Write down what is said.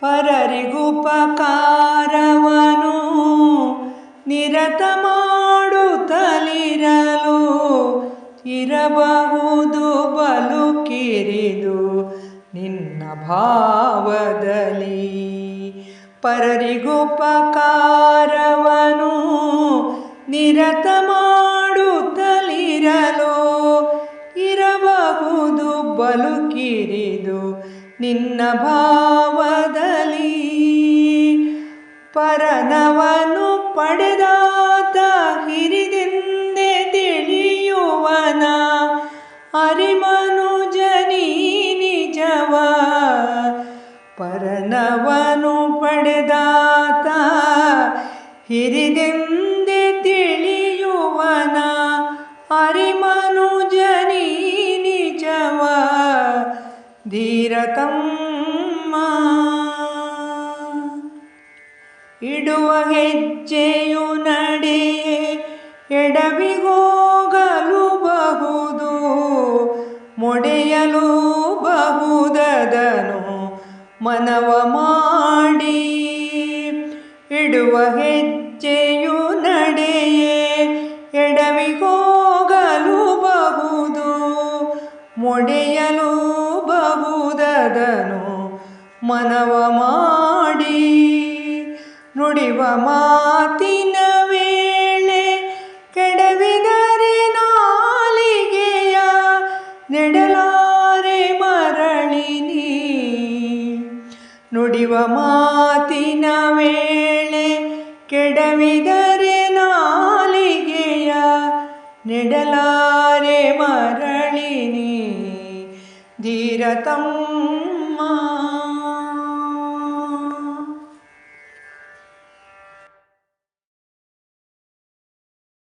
ಪರರಿಗುಪಕಾರವನು ನಿರತ ಮಾಡುತ್ತಲಿರಲು ಇರಬಹುದು ಬಲು ಕಿರಿದು ನಿನ್ನ ಭಾವದಲ್ಲಿ. ಪರರಿಗುಪಕಾರವನು ನಿರತ ಮಾಡುತ್ತಲಿರಲು ಇರಬಹುದು ಬಲು ಕಿರಿದು ನಿನ್ನ ಭಾವದಲ್ಲಿ ಪರನವನು ಪಡೆದಾತ ಹಿರಿದೆಂದೇ ತಿಳಿಯುವನ ಅರಿಮನುಜನಿ ನಿಜವ. ಪರನವನು ಪಡೆದಾತ ಹಿರಿದೆಂದೇ ತಿಳಿಯುವನ ನಿಜವ ಧೀರತಮ್ಮ. ಇಡುವ ಹೆಜ್ಜೆಯು ನಡೆಯೇ ಎಡವಿಗೋಗಲು ಬಹುದು, ಮೊಡೆಯಲು ಬಹುದದನು ಮನವ ಮಾಡಿ. ಇಡುವ ಹೆಜ್ಜೆಯು ನಡೆಯೇ ಎಡವಿಗೋಗಲು ಬಹುದು ಮೊಡೆಯಲು ಮನವ ಮಾಡಿ ನುಡಿವ ಮಾತಿನ ವೇಳೆ ಕೆಡವಿದರೆ ನಾಲಿಗೆಯ ನೆಡಲಾರೆ ಮರಳಿನಿ ನುಡಿವ ಮಾತಿನ ವೇಳೆ ಕೆಡವಿದರೆ ನಾಲಿಗೆಯ ನೆಡಲಾರೆ ಮರಳಿನಿ ಧೀರತಮ್ಮ